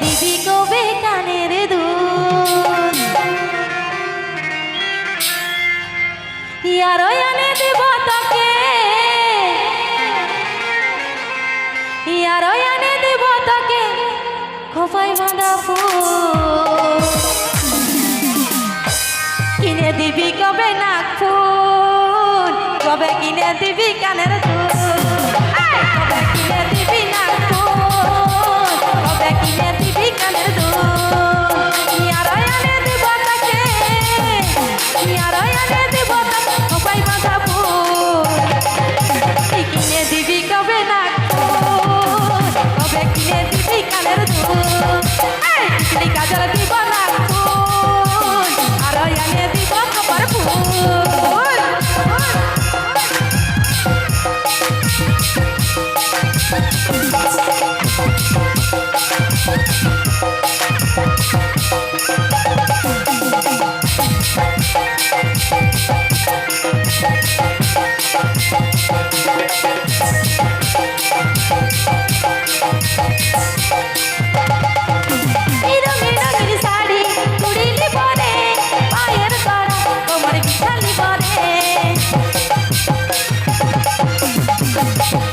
দিবি কবে কানের দুল? ইয়ারো এনে দিব তাকে। ইয়ারো এনে দিব তাকে খোপাই বাঁধা ফুল। কিনে দিবি কবে নাক ফুল? কবে কিনে দিবি কানের Thank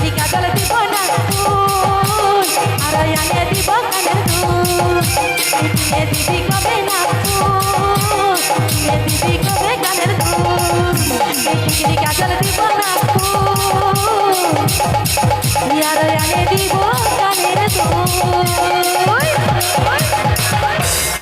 বিকাল দিব না ফুল আর আনে দিব কানের দুল। কিনে দিবি কবে না ফুল কিনে দিবি কবে কানের দুল। বিকাল দিব না ফুল।